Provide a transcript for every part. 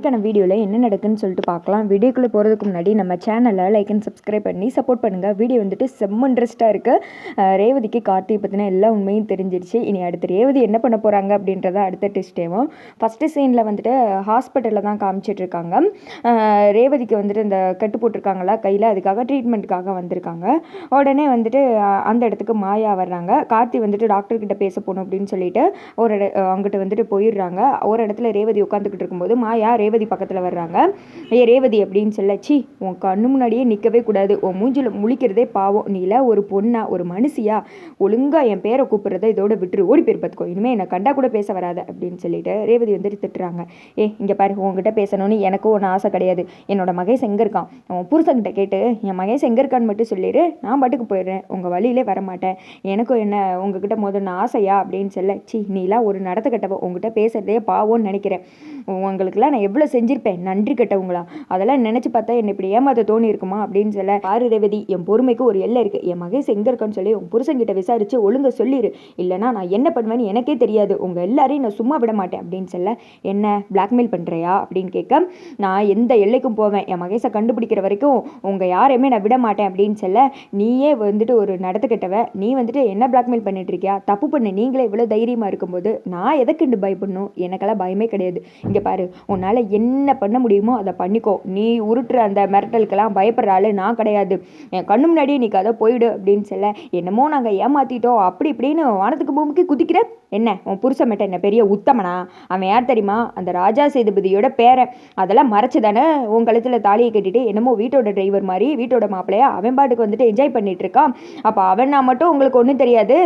இதுக்கான வீடியோவில் என்ன நடக்குன்னு சொல்லிட்டு பார்க்கலாம். வீடியோக்குள்ளே போகிறதுக்கு முன்னாடி நம்ம சேனலை லைக் அண்ட் சப்ஸ்கிரைப் பண்ணி சப்போர்ட் பண்ணுங்கள் வீடியோ வந்துட்டு செம்ம இன்ட்ரெஸ்ட்டாக இருக்குது ரேவதிக்கு கார்த்தி பற்றின எல்லா உண்மையும் தெரிஞ்சிருச்சு. இனி அடுத்து ரேவதி என்ன பண்ண போகிறாங்க அப்படின்றத அடுத்த டெஸ்டேவும் ஃபஸ்ட்டு சீனில் வந்துட்டு ஹாஸ்பிட்டலில் தான் காமிச்சிட்ருக்காங்க ரேவதிக்கு வந்துட்டு இந்த கட்டு போட்டிருக்காங்களா கையில் அதுக்காக ட்ரீட்மெண்ட்டுக்காக வந்திருக்காங்க. உடனே வந்துட்டு அந்த இடத்துக்கு மாயா வர்றாங்க. கார்த்தி வந்துட்டு டாக்டர்கிட்ட பேச போகணும் அப்படின்னு சொல்லிட்டு ஒரு அங்கிட்ட வந்துட்டு போயிடுறாங்க. ஒரு இடத்துல ரேவதி உட்காந்துக்கிட்டு இருக்கும்போது மாயா ரேவதி பக்கத்தில் வர்றாங்க. ஏ ரேவதி அப்படின்னு சொல்ல உன் கண்ணு முன்னாடியே நிற்கவே கூடாது. உன் மூஞ்சில் முழிக்கிறதே பாவம். நீல ஒரு பொண்ணா ஒரு மனுஷியா? ஒழுங்காக என் பேரை கூப்பிட்றத இதோட விட்டுரு. ஓடி பேர் பார்த்துக்கோ இனிமேல் என்னை கண்டா கூட பேச வராத அப்படின்னு சொல்லிட்டு ரேவதி வந்துட்டு திட்டுறாங்க. ஏ இங்கே பாரு உங்ககிட்ட பேசணும்னு எனக்கும் ஒன்று ஆசை கிடையாது. என்னோட மகேஷ் எங்கே இருக்கான்? அவன் புருஷங்கிட்ட கேட்டு என் மகேஷ் எங்கே இருக்கான்னு மட்டும் சொல்லிடு நான் பாட்டுக்கு போயிடுறேன். உங்கள் வழியிலே வரமாட்டேன். எனக்கும் என்ன உங்ககிட்ட முதல்ல ஆசையா? அப்படின்னு சொல்ல சி நீலாம் ஒரு நடத்த கட்டவ உங்ககிட்ட பேசுறதே பாவோன்னு நினைக்கிறேன். உங்களுக்குலாம் நான் எவ்வளோ செஞ்சுருப்பேன்? செஞ்சிருப்பேன் நன்றி கெட்டவங்களா? அதெல்லாம் நினச்சி பார்த்தா என்னை இப்படி ஏமாத்த தோணி இருக்குமா அப்படின்னு சொல்ல பாரு ரேவதி என் பொறுமைக்கு ஒரு எல்லை இருக்குது என் மகேஷ் எங்கே இருக்கான்னு சொல்லி உன் புருஷங்கிட்ட விசாரித்து ஒழுங்க சொல்லிடு இல்லைனா நான் என்ன பண்ணுவேன்னு எனக்கே தெரியாது. உங்கள் எல்லாரையும் நான் சும்மா விட மாட்டேன். அப்படின்னு சொல்ல என்ன பிளாக்மெயில் பண்ணுறியா அப்படின்னு கேட்க நான் எந்த எல்லைக்கும் போவேன். என் மகேஷை கண்டுபிடிக்கிற வரைக்கும் உங்கள் யாரையுமே நான் விட மாட்டேன். அப்படின்னு சொல்ல நீயே வந்துட்டு ஒரு நடத்துக்கிட்டவ நீ வந்துட்டு என்ன பிளாக்மெயில் பண்ணிட்டு இருக்கியா? தப்பு பண்ண நீங்களே இவ்வளோ தைரியமாக இருக்கும்போது நான் எதற்குண்டு பயப்படணும்? எனக்கெல்லாம் பயமே கிடையாது. இங்கே பாரு உன்னால் என்ன பண்ண முடியுமோ அதை பண்ணிக்கோ. நீ உருட்டுற அந்த மிரட்டலுக்கெல்லாம் பயப்படுற ஆள் நான் கிடையாது. என் கண்ணு முன்னாடியே நீ கதை போயிடு அப்படின்னு சொல்ல என்னமோ நாங்கள் ஏமாற்றிட்டோம் அப்படி இப்படின்னு வானத்துக்கு பூமிக்கு குதிக்கிற என்ன உன் புருஷன் என்ன பெரிய உத்தமனா? அவன் யார் தெரியுமா? அந்த ராஜா சேதுபதியோட பேரை. அதெல்லாம் மறைச்சு தானே உன் கழுத்தில் தாலியை கட்டிட்டு என்னமோ வீட்டோட டிரைவர் மாதிரி வீட்டோட மாப்பிள்ளையா அவன் பாட்டுக்கு வந்துட்டு என்ஜாய் பண்ணிட்டு இருக்கான் அப்போ அவன் நான் மட்டும் உங்களுக்கு ஒன்றும் தெரியாது.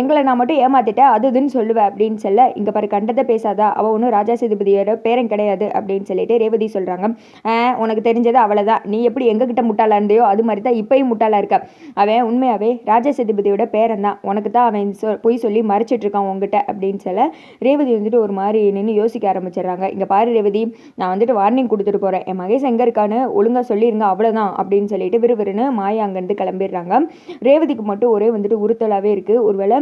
எங்களை நான் மட்டும் ஏமாத்திட்டேன் அது இதுன்னு சொல்லுவேன் அப்படின்னு சொல்ல இங்கே பாரு கண்டதை பேசாதா அவள் ஒன்றும் ராஜா சேதுபதியோட பேரன் கிடையாது அப்படின்னு சொல்லிட்டு ரேவதி சொல்கிறாங்க உனக்கு தெரிஞ்சது அவ்வளோதான் நீ எப்படி எங்ககிட்ட முட்டாளா இருந்தையோ அது மாதிரி தான் இப்பயும் முட்டாளா இருக்க. அவன் உண்மையாகவே ராஜா சேதுபதியோட பேரன் தான். உனக்கு தான் அவன் பொய் சொல்லி மறைச்சிட்டு இருக்கான் உங்ககிட்ட அப்படின்னு சொல்ல ரேவதி வந்துட்டு ஒரு மாதிரி நின்று யோசிக்க ஆரம்பிச்சிடுறாங்க. இங்கே பாரு ரேவதி நான் வந்துட்டு வார்னிங் கொடுத்துட்டு போகிறேன் என் மகேஷ் எங்கே இருக்கான்னு ஒழுங்காக சொல்லிடுங்க அவ்வளோதான் அப்படின்னு சொல்லிட்டு விறுவிறுன்னு மாயா அங்கேருந்து கிளம்பிடுறாங்க. ரேவதிக்கு மட்டும் ஒரே வந்துட்டு உறுத்தலாகவே இருக்குது ஒருவேளை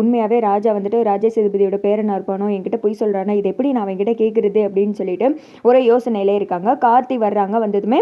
உண்மையாகவே ராஜா வந்துட்டு ராஜே சேதுபதியோட பேரனாக இருப்பானோ என்கிட்ட போய் சொல்கிறானா இது எப்படி நான் அவன்கிட்ட கேட்குறது அப்படின்னு சொல்லிட்டு ஒரே யோசனையிலே இருக்காங்க. கார்த்தி வர்றாங்க வந்ததுமே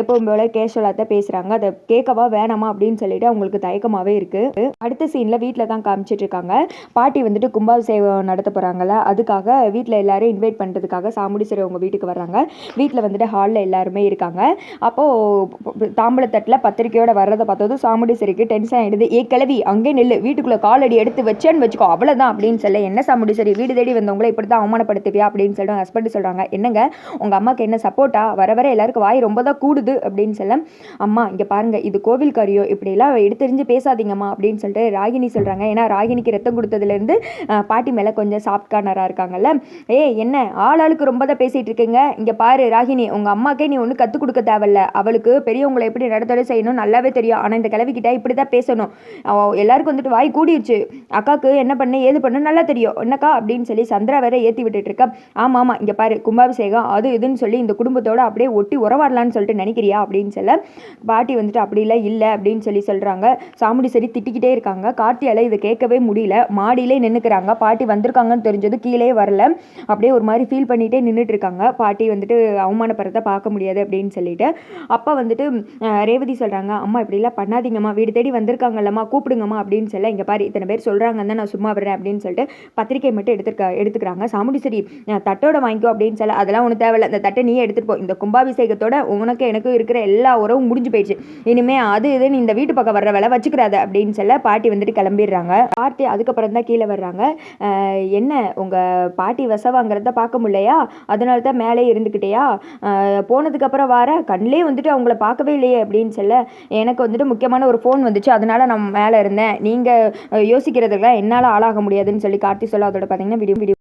எப்பவும் போல கேஷுவலாக பேசுகிறாங்க அதை கேட்கவா வேணாமா அப்படின்னு சொல்லிட்டு அவங்களுக்கு தயக்கமாகவே இருக்குது அடுத்த சீனில் வீட்டில் தான் காமிச்சிட்டு இருக்காங்க. பாட்டி வந்துட்டு கும்பாபிஷேகம் நடத்த போகிறாங்கள அதுக்காக வீட்டில் எல்லாரும் இன்வைட் பண்ணுறதுக்காக சாமுடீஸ்வரர் அவங்க வீட்டுக்கு வர்றாங்க. வீட்டில் வந்துட்டு ஹாலில் எல்லாருமே இருக்காங்க. அப்போது தாம்பளத்தட்டில் பத்திரிக்கையோட வர்றதை பார்த்ததும் சாமுடீஸ்வரிக்கு டென்ஷன் ஆகிடுது ஏ கிளவி அங்கே நெல் வீட்டுக்குள்ளே காலடி எடுத்து வச்சேன்னு வச்சுக்கோ அவ்வளோதான் அப்படின்னு சொல்ல என்ன சாமுடீஸ்வரி வீடு தேடி வந்தவங்களே இப்படி தான் அவமானப்படுத்துவியா அப்படின்னு சொல்லிட்டு ஹஸ்பண்ட் சொல்கிறாங்க என்னங்க உங்கள் அம்மாவுக்கு என்ன சப்போர்ட்டா வர வர எல்லாருக்கும் வாய் ரொம்ப தான் கூடுது அப்படின்னு சொல்ல அம்மா இங்கே பாருங்கள் இது கோவில் கரியோ இப்படிலாம் எடுத்தெறிஞ்சு பேசாதீங்கம்மா அப்படின்னு சொல்லிட்டு ராகினி சொல்கிறாங்க ஏன்னா ராகினிக்கு ரத்தம் கொடுத்ததுலேருந்து பாட்டி மேலே கொஞ்சம் சாஃப்ட் கார்னராக இருக்காங்கல்ல. ஏ என்ன? ஆளாளுக்கு ரொம்ப தான் பேசிகிட்டு இருக்கீங்க. இங்கே பாரு ராகினி உங்கள் அம்மாக்கே நீ ஒன்றும் கற்றுக் கொடுக்க தேவையில்ல. அவளுக்கு பெரியவங்களை எப்படி நடத்தலை செய்யணும் நல்லாவே தெரியும். ஆனால் இந்த கிளவிக்கிட்ட இப்படி தான் பேசணும் எல்லாருக்கும் வந்துட்டு வாய் கூடிடுச்சு அக்காவுக்கு என்ன பண்ணு ஏது பண்ணு நல்லா தெரியும். என்னக்கா? அப்படின்னு சொல்லி சந்திரா வேற ஏற்றி விட்டுட்டு இருக்கா. ஆமாம் ஆமாம் இங்கே பாரு கும்பாபிஷேகம் அது இதுன்னு சொல்லி இந்த குடும்பத்தோட அப்படியே ஒட்டி உறவாடலான்னு சொல்லிட்டு நினைக்கிறியா? அப்படின்னு சொல்ல பாட்டி வந்துட்டு அப்படிலாம் இல்லை அப்படின்னு சொல்லி சொல்கிறாங்க சாமுடி சரி திட்டிக்கிட்டே இருக்காங்க. கார்த்தியால் இதை கேட்கவே முடியல. மாடியிலே நின்றுக்கிறாங்க பாட்டி வந்திருக்காங்கன்னு தெரிஞ்சது கீழே வரல. அப்படியே ஒரு மாதிரி ஃபீல் பண்ணிகிட்டே நின்றுட்டு இருக்காங்க பாட்டி வந்துட்டு அவமானப்படுறத பார்க்க முடியாது அப்படின்னு சொல்லிட்டு. அப்பா வந்துட்டு ரேவதி சொல்கிறாங்க அம்மா இப்படிலாம் பண்ணாதீங்கம்மா. வீடு தேடி வந்திருக்காங்கல்லம்மா. கூப்பிடுங்கம்மா. அப்படின்னு சொல்ல இங்கே பாரு இத்தனை பேர் சொல்கிறாங்க தான் நான் சும்மா விடுறேன். அப்படின்னு சொல்லிட்டு பத்திரிக்கை மட்டும் எடுத்துருக்க எடுத்துக்கிறாங்க. சாமுடிசரி தட்டோட வாங்கிக்கோ. அப்படின்னு சொல்ல அதெல்லாம் ஒன்றும் தேவையில்ல. இந்த தட்டை நீயே எடுத்துகிட்டு போ. இந்த கும்பாபிஷேகத்தோட உனக்கு எனக்கு இருக்கிற எல்லா உறவும் முடிஞ்சு போயிடுச்சு. இனிமே அது இதுன்னு இந்த வீட்டு பக்கம் வர்ற வேலை வச்சுக்கிறாத. அப்படின்னு சொல்ல பாட்டி வந்துட்டு கிளம்பிடுறாங்க. பாட்டி அதுக்கப்புறம் தான் கீழே வர்றாங்க. என்ன உங்கள் பாட்டி வசவாங்கிறத பார்க்க முடியலையா? அதனால தான் மேலே இருந்துக்கிட்டேயா போனதுக்கப்புறம் வர கண்ணிலே வந்துட்டு அவங்கள பார்க்கவே இல்லையே அப்படின்னு சொல்ல எனக்கு வந்துட்டு முக்கியமான ஒரு ஃபோன் வந்துச்சு. அதனால் நான் மேலே இருந்தேன். நீங்கள் யோசிக்கிறதுக்கெல்லாம் என்னால் ஆளாக முடியாதுன்னு சொல்லி கார்த்தி சொல்ல அதோட பார்த்தீங்கன்னா வீடியோ வீடியோ